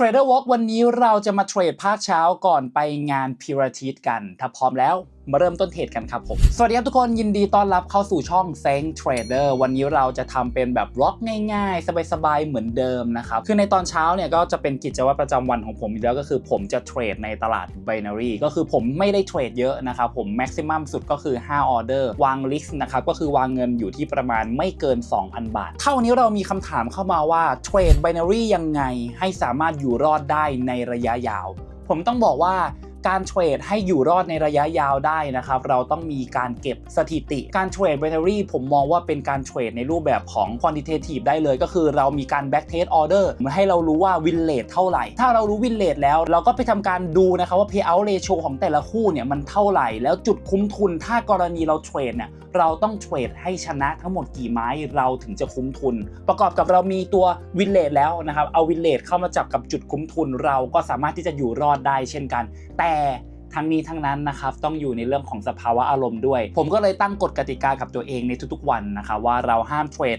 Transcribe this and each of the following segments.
Trader Walk วันนี้เราจะมาเทรดภาคเช้าก่อนไปงานพิราทิตกัน ถ้าพร้อมแล้ว มาเริ่มต้นเทรดกันครับผม สวัสดีครับทุกคนยินดีต้อนรับเข้าสู่ช่อง s e n Trader วันนี้เราจะทำเป็นแบบบล็อกง่าย ๆ สบายๆ เหมือนเดิมนะครับคือในตอนเช้าเนี่ยก็จะเป็นกิจวัตรประจำวันของผมอยู่แล้วก็คือผมจะเทรดในตลาด binary ก็คือผมไม่ได้เทรดเยอะนะครับผม maximum สุดก็คือ5ออเดอร์วาง list นะครับก็คือวางเงินอยู่ที่ประมาณไม่เกิน 2,000 บาทถ้าวันนี้เรามีคำถามเข้ามาว่าเทรด binary ยังไงให้สามารถอยู่รอดได้ในระยะยาว ผมต้องบอกว่า การเทรดให้อยู่รอดในระยะยาวได้นะครับเราต้องมีการเก็บสถิติ การเทรด binary ผมมองว่าเป็นการเทรดในรูปแบบของ quantitative ได้เลย ก็คือเรามีการ back test order มาให้เรารู้ว่า win rate เท่าไหร่ ถ้าเรารู้ win rate แล้ว เราก็ไปทำการดูนะครับว่า payout ratio ของแต่ละคู่เนี่ยมันเท่าไหร่ แล้วจุดคุ้มทุนถ้ากรณีเราเทรดเนี่ย เราต้องเทรดให้ชนะทั้งหมดกี่ไม้เราถึงจะคุ้มทุน ประกอบกับเรามีตัว win rate แล้วนะครับ เอา win rate เข้ามาจับกับจุดคุ้มทุน เราก็สามารถที่จะอยู่รอดได้เช่นกัน แต่ทั้งนี้ทั้งนั้นนะครับต้องอยู่ในเรื่องของสภาวะอารมณ์ด้วย ผมก็เลยตั้งกฎกติกากับตัวเองในทุกๆวันนะครับว่าเราห้ามเทรด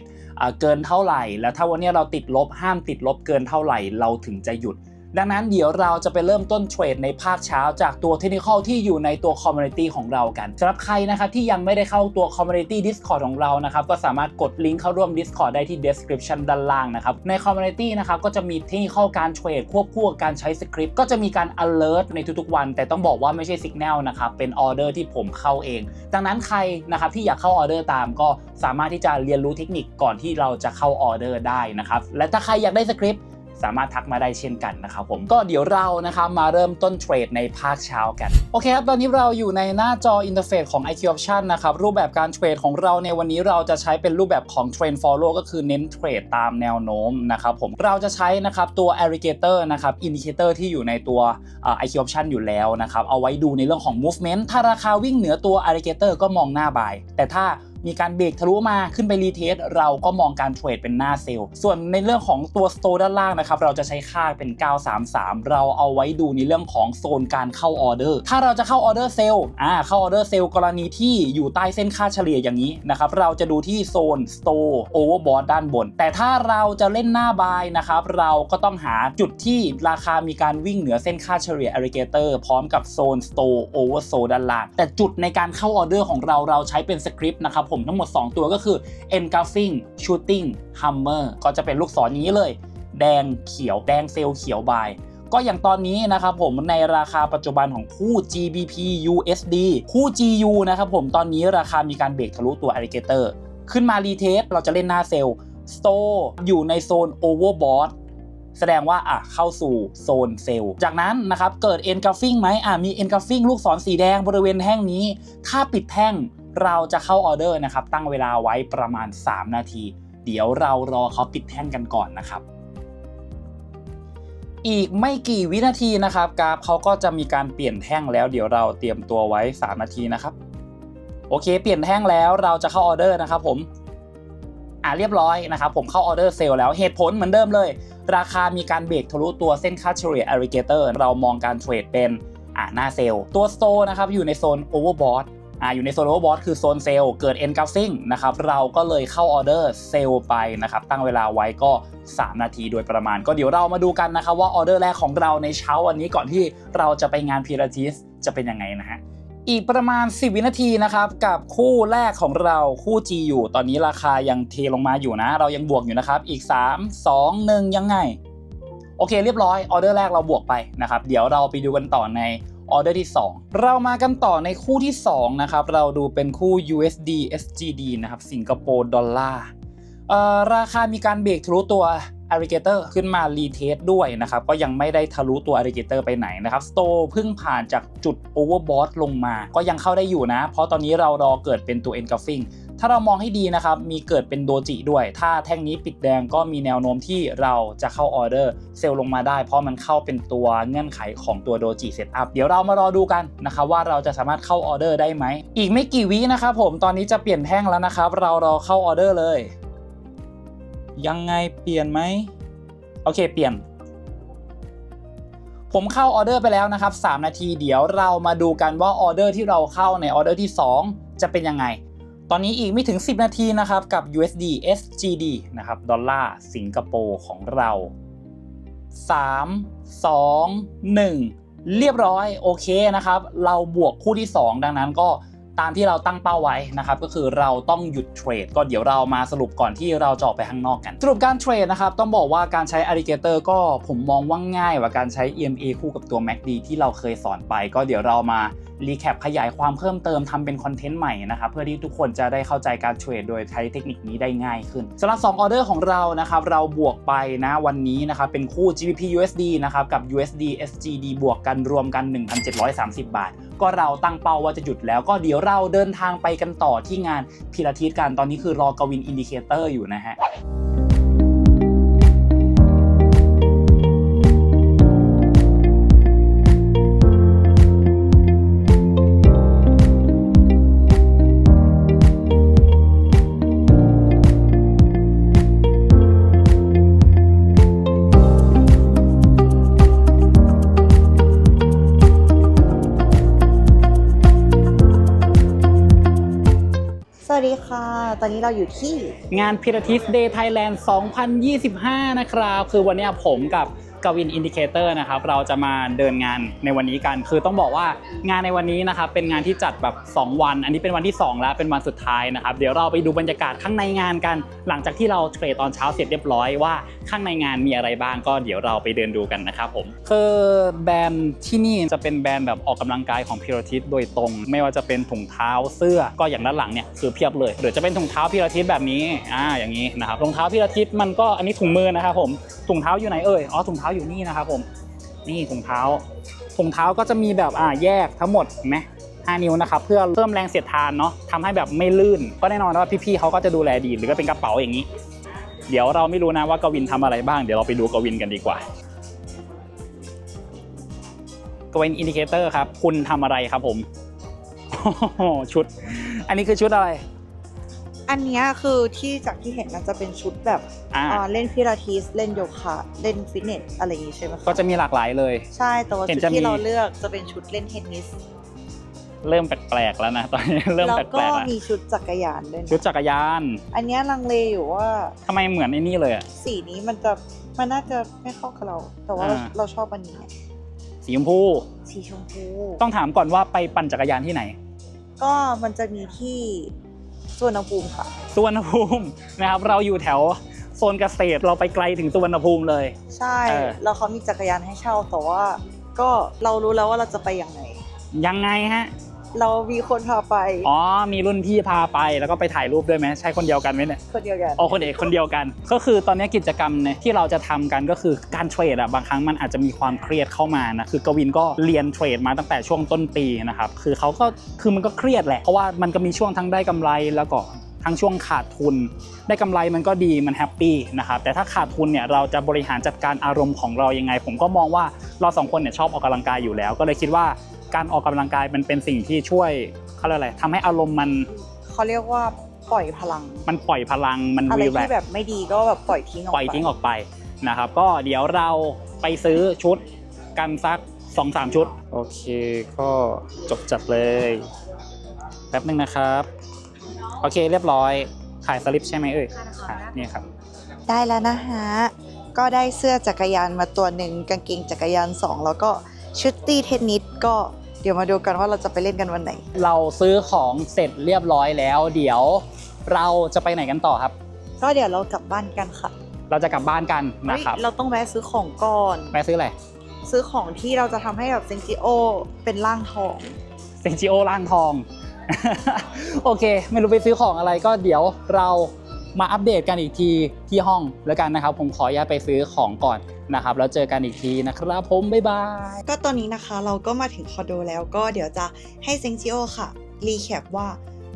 เกินเท่าไหร่ แล้วถ้าวันนี้เราติดลบห้ามติดลบเกินเท่าไหร่ เราถึงจะหยุด ดังนั้นเดี๋ยวเราจะไปเริ่มต้นเทรดในภาคเช้าจากตัวเทคนิคที่อยู่ในตัวคอมมูนิตี้ของเรากันสำหรับใครนะครับที่ยังไม่ได้เข้าตัวคอมมูนิตี้ Discord ของเรานะครับก็สามารถกดลิงก์เข้าร่วม Discord ได้ที่ description ด้านล่างนะครับในคอมมูนิตี้นะครับก็จะมีเทคนิคการเทรดควบคู่กับการใช้สคริปต์ก็จะมีการ alert ในทุกๆวัน แต่ต้องบอกว่าไม่ใช่ signal นะครับเป็นออเดอร์ที่ผมเข้าเอง ดังนั้นใครนะครับที่อยากเข้าออเดอร์ตามก็สามารถที่จะเรียนรู้เทคนิคก่อนที่เราจะเข้าออเดอร์ได้นะครับและถ้าใครอยากได้สคริปต์ สามารถทักมาได้เช่นกันนะครับผมก็เดี๋ยวเรานะครับมาเริ่มต้นเทรดในภาคเช้ากันโอเคครับตอนนี้เราอยู่ในหน้าจออินเทอร์เฟซของ IQ Option นะครับรูปแบบการเทรดของเราในวันนี้เราจะใช้เป็นรูปแบบของ Trend Follow ก็คือเน้นเทรดตามแนวโน้มนะครับผมเราจะใช้นะครับตัว Aggregator นะครับ Indicator ที่อยู่ในตัว IQ Option อยู่แล้วนะครับเอาไว้ดูในเรื่องของ movement ถ้าราคาวิ่งเหนือตัว Aggregator ก็มองหน้าบายแต่ถ้า มีการเบรกทะลุมาขึ้นไปรีเทสเราก็มองการเทรดเป็นหน้าเซลล์ส่วนในเรื่องของตัวสโตด้านล่างนะครับเราจะใช้ค่าเป็น 933 เราเอาไว้ดูในเรื่องของโซนการเข้าออเดอร์ ถ้าเราจะเข้าออเดอร์เซลล์อ่าเข้าออเดอร์เซลล์กรณีที่อยู่ใต้เส้นค่าเฉลี่ยอย่างนี้นะครับเราจะดูที่โซนสโตโอเวอร์บอทด้านบน แต่ถ้าเราจะเล่นหน้าบายนะครับเราก็ต้องหาจุดที่ราคามีการวิ่งเหนือเส้นค่าเฉลี่ย alligator พร้อมกับโซนสโตโอเวอร์โซด้านล่างแต่จุดในการเข้าออเดอร์ของเราเราใช้เป็นสคริปต์นะครับผมทั้งหมด 2 ตัวก็คือ engulfing shooting hammer ก็จะเป็นลูกศรอย่างนี้เลย แดงเขียวแดงเซลล์เขียวบายก็อย่างตอนนี้นะครับผมในราคาปัจจุบันของคู่ GBP USD คู่ GU นะครับผมตอนนี้ราคามีการเบรกทะลุตัว alligator ขึ้นมารีเทสเราจะเล่นหน้าเซลล์ store อยู่ในโซน overbought แสดงว่าอะเข้าสู่โซนเซลล์ จากนั้นนะครับเกิด engulfing ไหมอะมี engulfing ลูกศรสีแดงบริเวณแท่งนี้ ถ้าปิดแท่ง เราจะเข้าออเดอร์นะครับตั้งเวลาไว้ประมาณ 3 นาที เดี๋ยวเรารอเขาปิดแท่งกันก่อนนะครับ อีกไม่กี่วินาทีนะครับกราฟเขาก็จะมีการเปลี่ยนแท่งแล้ว เดี๋ยวเราเตรียมตัวไว้ 3 นาทีนะครับโอเค เปลี่ยนแท่งแล้วเราจะเข้าออเดอร์นะครับผมอ่าเรียบร้อยนะครับผมเข้าออเดอร์เซลล์แล้วเหตุผลเหมือนเดิมเลย ราคามีการเบรกทะลุตัวเส้นค่าเฉลี่ย alligator เรามองการเทรดเป็นอ่าหน้าเซลล์ตัวโตนะครับอยู่ในโซน overbought อ่าอยู่ในโซนโอเวอร์บอทคือโซนเซลล์เกิด engulfing นะครับเราก็เลยเข้าออเดอร์เซลล์ไปนะครับตั้งเวลาไว้ก็ 3 นาทีโดยประมาณ ก็เดี๋ยวเรามาดูกันนะครับว่าออเดอร์แรกของเราในเช้าวันนี้ก่อนที่เราจะไปงานพีราทิสจะเป็นยังไงนะฮะอีกประมาณ 10 วินาทีนะครับกับคู่แรกของเราคู่ G อยู่ตอนนี้ราคายังเทลงมาอยู่นะ เรายังบวกอยู่นะครับอีก 3 2 1 ยังไง โอเคเรียบร้อยออเดอร์แรกเราบวกไปนะครับเดี๋ยวเราไปดูกันต่อใน ออเดอร์ที่ 2 เรามากันต่อในคู่ที่ 2 นะครับ เราดูเป็นคู่ USD SGD นะครับสิงคโปร์ดอลลาร์ราคามีการเบรกทะลุตัว alligator ขึ้นมารีเทสด้วยนะครับ ก็ยังไม่ได้ทะลุตัว alligator ไปไหนนะครับ s t o เพิ่งผ่านจากจุด overbought ลงมา ก็ยังเข้าได้อยู่นะ เพราะตอนนี้เรารอเกิดเป็นตัว engulfing ถ้าเรามองให้ดีนะครับ มีเกิดเป็นโดจิด้วย ถ้าแท่งนี้ปิดแดงก็มีแนวโน้มที่เราจะเข้าออเดอร์เซลล์ลงมาได้ เพราะมันเข้าเป็นตัวเงื่อนไขของตัวโดจิเซตอัพเดี๋ยวเรามารอดูกันนะครับว่าเราจะสามารถเข้าออเดอร์ได้ไหม อีกไม่กี่วินะครับผมตอนนี้จะเปลี่ยนแท่งแล้วนะครับ เรารอเข้าออเดอร์เลย ยังไงเปลี่ยนไหมโอเคเปลี่ยนผมเข้าออเดอร์ไปแล้วนะครับ 3 นาทีเดี๋ยวเรามาดูกันว่าออเดอร์ที่เราเข้าในออเดอร์ที่ 2 จะเป็นยังไง ตอนนี้อีกไม่ถึง 10 นาทีนะครับกับ USD SGD นะครับดอลลาร์สิงคโปร์ของเรา 3 2 1 เรียบร้อยโอเคนะครับ เราบวกคู่ที่ 2 ดังนั้นก็ตามที่เราตั้งเป้าไว้นะครับก็คือเราต้องหยุดเทรดก็เดี๋ยวเรามาสรุปก่อนที่เราจะออกไปข้างนอกกัน สรุปการเทรดนะครับต้องบอกว่าการใช้ Alligator ก็ผมมองว่าง่ายกว่าการใช้ EMA คู่กับตัว MACD ที่เราเคยสอนไป ก็เดี๋ยวเรามา รีแคปขยายความเพิ่มเติมทำเป็นคอนเทนต์ใหม่นะครับเพื่อที่ทุกคนจะได้เข้าใจการเทรดโดยใช้เทคนิคนี้ได้ง่ายขึ้นสำหรับ2ออเดอร์ของเรานะครับเราบวกไปนะวันนี้นะครับเป็นคู่ GBP USD นะครับกับ USD SGD บวกกันรวมกัน 1,730 บาท ก็เราตั้งเป้าว่าจะหยุดแล้วก็เดี๋ยวเราเดินทางไปกันต่อที่งานพิลาทิสกันตอนนี้คือรอกวินอินดิเคเตอร์อยู่นะฮะ วัสดีค่ะ ตอนนี้เราอยู่ที่งานพิราทิสเดย์ไทยแลนด์ 2025 นะครับ คือวันนี้ผมกับ กวินอินดิเคเตอร์นะครับเราจะมาเดินงานในวันนี้กัน คือต้องบอกว่างานในวันนี้นะครับเป็นงานที่จัดแบบ 2 วัน อันนี้เป็นวันที่ 2 แล้วเป็นวันสุดท้ายนะครับเดี๋ยวเราไปดูบรรยากาศข้างในงานกัน หลังจากที่เราเทรดตอนเช้าเสร็จเรียบร้อยว่าข้างในงานมีอะไรบ้างก็เดี๋ยวเราไปเดินดูกันนะครับผมคือแบรนด์ที่นี่จะเป็นแบรนด์แบบออกกำลังกายของพิลาทิสโดยตรง ไม่ว่าจะเป็นถุงเท้าเสื้อก็อย่างด้านหลังเนี่ยคือเพียบเลยหรือจะเป็นถุงเท้าพิลาทิสแบบนี้อ่าอย่างนี้นะครับรองเท้าพิลาทิสมันก็อันนี้ถุงมือนะครับผมถุงเท้าอยู่ไหนเอ่ยอ๋อถุงเท้าอยู่นี่นะครับผมนี่ถุงเท้าถุงเท้าก็จะมีแบบอ่าแยกทั้งหมดเห็นไหม5นิ้วนะครับเพื่อเพิ่มแรงเสียดทานเนาะทำให้แบบไม่ลื่น ก็แน่นอนว่าพี่ๆเขาก็จะดูแลดีหรือก็เป็นกระเป๋าอย่างนี้ เดี๋ยวเราไม่รู้นะว่ากวินทำอะไรบ้างเดี๋ยวเราไปดูกวินกันดีกว่ากวินอินดิเคเตอร์ครับคุณทำอะไรครับผมชุด อันนี้คือชุดอะไร อันเนี้ยคือที่จากที่เห็นมันจะเป็นชุดแบบอ่าอ่าเล่นพิลาทิสเล่นโยคะ เล่นฟิตเนสอะไรอย่างงี้ใช่ไหมคก็จะมีหลากหลายเลย ใช่แต่ว่าเห็นชุดจะมี ที่เราเลือกจะเป็นชุดเล่นเทนนิสเริ่มแปลกๆแล้วนะตอนนี้เริ่มแล้วแปก็ลกๆแล้วมีชุดจักรยานด้วยนะชุดจักรยานอันเนี้ยลังเลอยู่ว่าทำไมเหมือนไอ้นี่เลยอะ สีนี้มันจะมันน่าจะไม่เข้ากับเรา แต่ว่าเราอ่า เราชอบอันนี้สีชมพูสีชมพู ต้องถามก่อนว่าไปปั่นจักรยานที่ไหน ก็มันจะมีที่ สวนภูมิค่ะสุวรรณภูมินะครับเราอยู่แถวโซนเกษตรเราไปไกลถึงสุวรรณภูมิเลย ใช่เออ แล้วเขามีจักรยานให้เช่าแต่ว่า ก็เรารู้แล้วว่าเราจะไปยังไงยังไงฮะ เรามีคนพาไป อ๋อ มีรุ่นพี่พาไปแล้วก็ไปถ่ายรูปด้วยไหมใช่คนเดียวกันไหมเนี่ยคนเดียวกันอ๋อคนเอกคนเดียวกัน ก็คือตอนนี้กิจกรรมเนี่ยที่เราจะทำกันก็คือการเทรดอะบางครั้งมันอาจจะมีความเครียดเข้ามานะคือกวินก็เรียนเทรดมาตั้งแต่ช่วงต้นปีนะครับคือเขาก็คือมันก็เครียดแหละเพราะว่ามันก็มีช่วงทั้งได้กำไรแล้วก็ทั้งช่วงขาดทุน ได้กำไรมันก็ดีมันแฮปปี้นะครับแต่ถ้าขาดทุนเนี่ยเราจะบริหารจัดการอารมณ์ของเรายังไง ผมก็มองว่าเราสองคนเนี่ยชอบออกกำลังกายอยู่แล้ว ก็เลยคิดว่า การออกกำลังกายมันเป็นสิ่งที่ช่วยเขาเรียกอะไรทำให้อารมณ์มันเขาเรียกว่าปล่อยพลัง มันปล่อยพลังมันอะไรรีแลที่กแบบไม่ดีก็แบบปล่อยทิ้งออกปล่อยไปทิ้งออกไปนะครับ ก็เดี๋ยวเราไปซื้อชุดกันสัก2อสชุด โอเคก็จบจัดเลยแป๊บนึงนะครับ โอเคเรียบร้อยถ่ายสลิปใช่ไหมเอ่ยอะนี่ครับ ได้แล้วนะฮะ ก็ได้เสื้อจักรยานมาตัวหนึ่งกางเกงจักรยานสองแล้วก็ ชุดตีเทนนิสก็เดี๋ยวมาดูกันว่าเราจะไปเล่นกันวันไหน เราซื้อของเสร็จเรียบร้อยแล้ว เดี๋ยวเราจะไปไหนกันต่อครับ ก็เดี๋ยวเรากลับบ้านกันค่ะเราจะกลับบ้านกันนะครับเฮ้ยเราต้องแวะซื้อของก่อนไปซื้ออะไร ซื้อของที่เราจะทำให้แบบเซนจิโอเป็นร่างทอง เซนจิโอร่างทอง โอเค ไม่รู้ไปซื้อของอะไรก็เดี๋ยวเรา มาอัปเดตกันอีกทีที่ห้องแล้วกันนะครับ ผมขออนุญาตไปซื้อของก่อนนะครับ แล้วเจอกันอีกทีนะครับผม บ๊ายบาย ก็ตอนนี้นะคะเราก็มาถึงคอนโดแล้วก็เดี๋ยวจะให้เซนจิโอค่ะ รีแคปว่า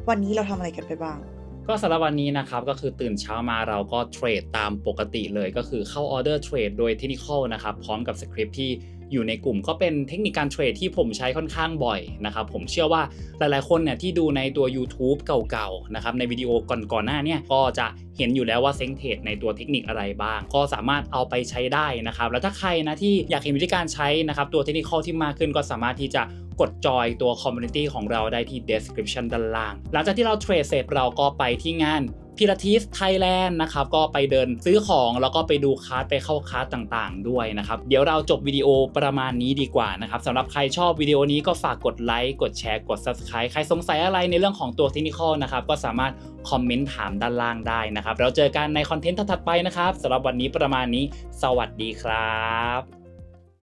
วันนี้เราทำอะไรกันไปบ้างก็สำหรับวันนี้นะครับก็คือตื่นเช้ามาเราก็เทรดตามปกติเลยก็คือเข้าออเดอร์เทรดโดยเทคนิคอลนะครับ พร้อมกับสคริปที่ อยู่ในกลุ่มก็เป็นเทคนิคการเทรดที่ผมใช้ค่อนข้างบ่อยนะครับผมเชื่อว่าหลายๆคนเนี่ยที่ดูในตัว YouTube เก่าๆนะครับในวิดีโอก่อนๆหน้าเนี่ยก็จะเห็นอยู่แล้วว่าเซ็งเทรดในตัวเทคนิคอะไรบ้าง ก็สามารถเอาไปใช้ได้นะครับแล้วถ้าใครนะที่อยากเห็นวิธีการใช้นะครับตัวเทคนิคอที่มากขึ้นก็สามารถที่จะกดจอยตัว Community ของเราได้ที่ description ด้านล่าง หลังจากที่เราเทรดเสร็จเราก็ไปที่งาน พิรทิสไทยแลนด์นะครับก็ไปเดินซื้อของแล้วก็ไปดูคลาสไปเข้าคลาสต่างๆ ด้วยนะครับ เดี๋ยวเราจบวิดีโอประมาณนี้ดีกว่านะครับสำหรับใครชอบวิดีโอนี้ก็ฝากกดไลค์กดแชร์กด Subscribe ใครสงสัยอะไรในเรื่องของตัวเทคนิคนะครับก็สามารถคอมเมนต์ถามด้านล่างได้นะครับเราเจอกันในคอนเทนต์ถัดไปนะครับสำหรับวันนี้ประมาณนี้ สวัสดีครับ